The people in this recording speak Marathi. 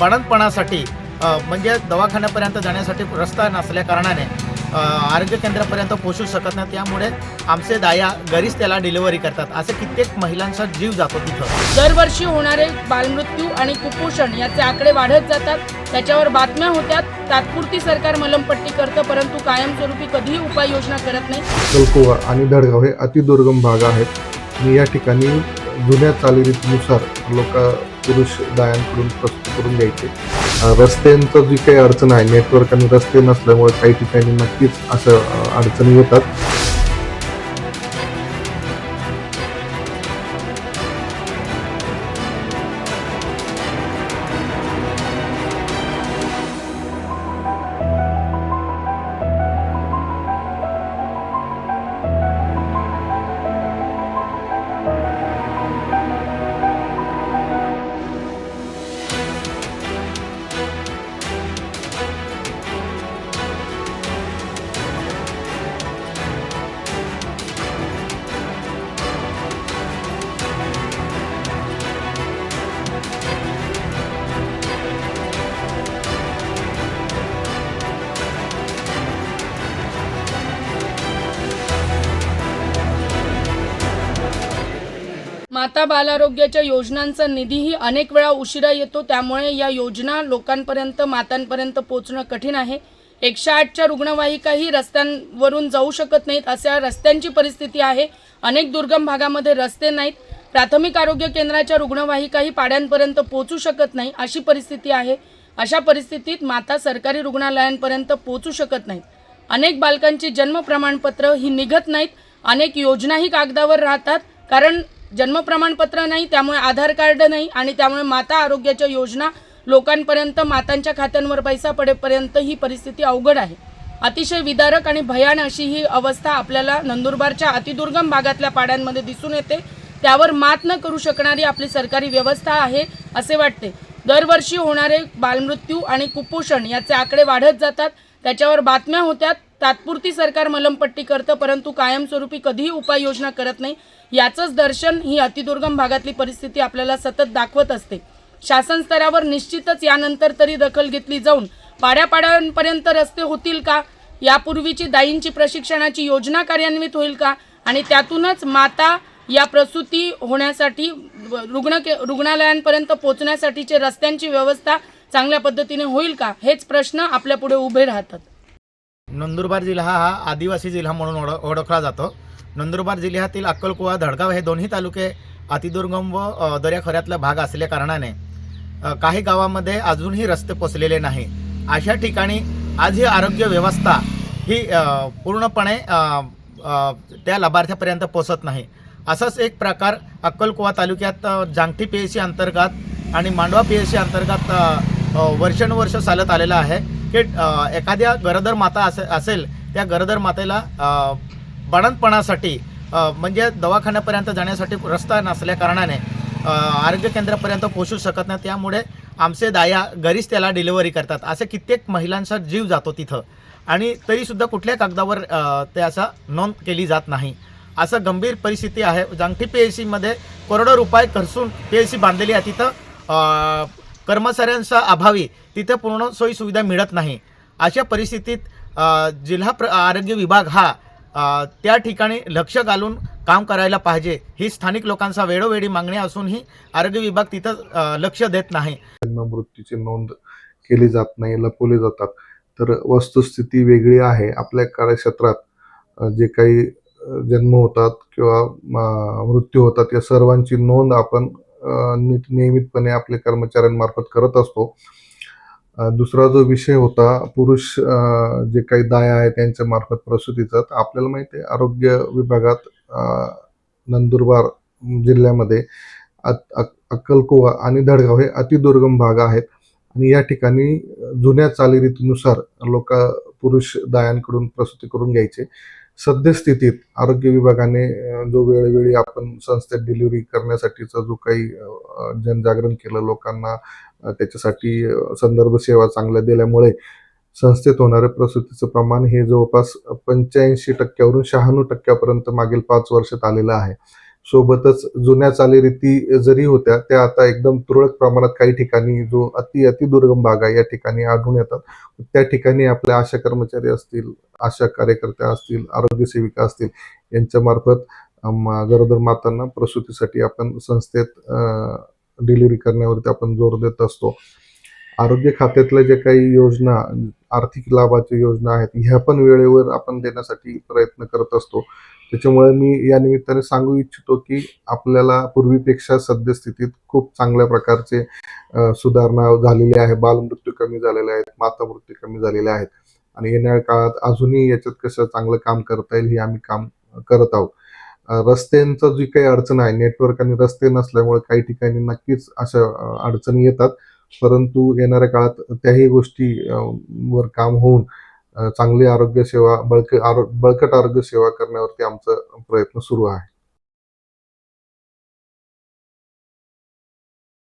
बणतपणासाठी अ, म्हणजे दवाखान्यापर्यंत जाण्यासाठी रस्ता नसल्या कारणाने आरोग्य केंद्रापर्यंत पोहोचू शकत नाही. त्यामुळे आमचे दाया घरीच त्याला डिलिव्हरी करतात. असे कित्येक महिलांचा जीव जातो तिथं. दरवर्षी होणारे बालमृत्यू आणि कुपोषण याचे आकडे वाढत जातात. त्याच्यावर बातम्या होत्यात तात्पुरती सरकार मलमपट्टी करतं परंतु कायमस्वरूपी कधीही उपाययोजना करत नाही. कलकोवा आणि धडगाव हे अतिदुर्गम भाग आहेत. आणि या ठिकाणी जुन्या चालीरीतीनुसार लोक पुरुष दायांकडून प्रस्तुत करून घ्यायचे रस्त्यांचं जी काही अडचण आहे नेटवर्क आणि रस्ते नसल्यामुळे काही ठिकाणी नक्कीच असं अडचणी येतात. माता बालारोग्याच्या योजनांचा निधीही अनेक वेळा उशिरा येतो. त्यामुळे या योजना लोकांपर्यंत मातांपर्यंत पोचणं कठीण आहे. एकशे आठच्या रुग्णवाहिकाही रस्त्यांवरून जाऊ शकत नाहीत अशा रस्त्यांची परिस्थिती आहे. अनेक दुर्गम भागामध्ये रस्ते नाहीत. प्राथमिक आरोग्य केंद्राच्या रुग्णवाहिकाही पाड्यांपर्यंत पोचू शकत नाही अशी परिस्थिती आहे. अशा परिस्थितीत माता सरकारी रुग्णालयांपर्यंत पोचू शकत नाहीत. अनेक बालकांची जन्म प्रमाणपत्र ही निघत नाहीत. अनेक योजनाही कागदावर राहतात. कारण जन्म प्रमाणपत्र नाही त्यामुळे आधार कार्ड नाही आणि त्यामुळे माता आरोग्याच्या योजना लोकांपर्यंत मातांच्या खात्यांवर पैसा पडेपर्यंत ही परिस्थिती अवघड आहे. अतिशय विदारक आणि भयान अशी ही अवस्था आपल्याला नंदुरबारच्या अतिदुर्गम भागातल्या पाड्यांमध्ये दिसून येते. त्यावर मात न करू शकणारी आपली सरकारी व्यवस्था आहे असे वाटते. दरवर्षी होणारे बालमृत्यू आणि कुपोषण याचे आकडे वाढत जातात. त्याच्यावर बातम्या होत्यात. तात्पुरती सरकार मलमपट्टी करतं परंतु कायमस्वरूपी कधीही उपाययोजना करत नाही. याचंच दर्शन ही अतिदुर्गम भागातली परिस्थिती आपल्याला सतत दाखवत असते. शासन स्तरावर निश्चितच यानंतर तरी दखल घेतली जाऊन पाड्यापाड्यांपर्यंत रस्ते होतील का? यापूर्वीची दाईंची प्रशिक्षणाची योजना कार्यान्वित होईल का? आणि त्यातूनच माता या प्रसूती होण्यासाठी रुग्ण के रुग्णालयांपर्यंत पोहोचण्यासाठीचे रस्त्यांची व्यवस्था चांगल्या पद्धतीने होईल का? हेच प्रश्न आपल्यापुढे उभे राहतात. नंदुरबार जिल्हा हा आदिवासी जिल्हा म्हणून ओळख ओळखला जातो. नंदुरबार जिल्ह्यातील अक्कलकुवा धडगाव हे दोन्ही तालुके अतिदुर्गम व दर्याखोऱ्यातला भाग असल्या कारणाने काही गावामध्ये अजूनही रस्ते पोचलेले नाही. अशा ठिकाणी आज ही आरोग्य व्यवस्था ही पूर्णपणे त्या लाभार्थ्यापर्यंत पोचत नाही. असाच एक प्रकार अक्कलकुवा तालुक्यात जांगठी पी एस सी अंतर्गत आणि मांडवा पी एस सी अंतर्गत वर्षानुवर्ष चालत आलेलं आहे. की एखाद्या गरोदर माता असे असेल त्या गरोदर मातेला अ, म्हणजे दवाखान्यापर्यंत जाण्यासाठी रस्ता नसल्या कारणाने आरोग्य केंद्रापर्यंत पोहोचू शकत नाही. त्यामुळे आमचे दाया घरीच त्याला डिलिव्हरी करतात. असे कित्येक महिलांचा जीव जातो तिथं. आणि तरीसुद्धा कुठल्या कागदावर त्याचा नोंद केली जात नाही. असं गंभीर परिस्थिती आहे. जांगठी पी एच सीमध्ये करोडो रुपये खर्चून पी एच सी बांधलेली आहे तिथं. कर्मचाऱ्यांचा अभावी तिथे पूर्ण सोयी सुविधा मिळत नाही. अशा परिस्थितीत जिल्हा प्र आरोग्य विभाग हा त्या ठिकाणी लक्ष घालून काम करायला पाहिजे. ही स्थानिक लोकांचा वेळोवेळी मागणी असूनही आरोग्य विभाग तिथं लक्ष देत नाही. त्यांना मृत्यूची नोंद केली जात नाही लपवले जातात. तर वस्तुस्थिती वेगळी आहे. आपल्या कार्यक्षेत्रात जे काही जन्म होतात किंवा मृत्यू होतात या सर्वांची नोंद आपण नियमितपणे आपल्या कर्मचाऱ्यांमार्फत करत असतो. दुसरा जो विषय होता पुरुष जे काही दाया आहे त्यांच्या मार्फत प्रसूतीचा तर आपल्याला माहिती आहे आरोग्य विभागात नंदुरबार जिल्ह्यामध्ये अक्कलकोवा आणि धडगाव हे अतिदुर्गम भाग आहेत. आणि या ठिकाणी जुन्या चालीरीतीनुसार लोक पुरुष दायांकडून प्रसूती करून घ्यायचे. सद्यस्थितीत आरोग्य विभागाने जो वेळोवेळी आपण संस्थेत डिलिव्हरी करण्यासाठीचा जो काही जनजागरण केलं लोकांना त्याच्यासाठी संदर्भ सेवा चांगल्या दिल्यामुळे संस्थेत होणाऱ्या प्रसूतीचं प्रमाण हे जवळपास पंच्याऐंशी टक्क्यावरून शहाण्णव टक्क्यापर्यंत मागील पाच वर्षात आलेलं आहे. सोबतच जुन्या चालीरीती जरी होत्या त्या आता एकदम तुरळक प्रमाणात काही ठिकाणी जो अति अति दुर्गम भाग आहे या ठिकाणी आढळून येतात. त्या ठिकाणी आपल्या आशा कर्मचारी असतील आशा कार्यकर्त्या असतील आरोग्य सेविका असतील यांच्या मार्फत गरोदर मातांना प्रसूतीसाठी आपण संस्थेत डिलिव्हरी करण्यावरती आपण जोर देत असतो. आरोग्य खात्यातल्या ज्या काही योजना आर्थिक लाभाच्या योजना आहेत ह्या पण वेळेवर आपण देण्यासाठी प्रयत्न करत असतो. त्याच्यामुळे मी या निमित्ताने सांगू इच्छितो की आपल्याला पूर्वीपेक्षा सद्यस्थितीत खूप चांगल्या प्रकारचे सुधारणा झालेली आहे. बालमृत्यू कमी झालेले आहेत माता मृत्यू कमी झालेले आहेत. आणि येणाऱ्या काळात अजूनही याच्यात कसं चांगलं काम करता येईल हे आम्ही काम करत आहोत. रस्त्यांचा जी काही अडचण आहे नेटवर्क आणि रस्ते नसल्यामुळे काही ठिकाणी नक्कीच अशा अडचणी येतात. परंतु येणाऱ्या काळात त्याही गोष्टी वर काम होऊन चांगली आरोग्य सेवा बळक आरो बळकट आरोग्य सेवा करण्यावरती आमचा प्रयत्न सुरू आहे.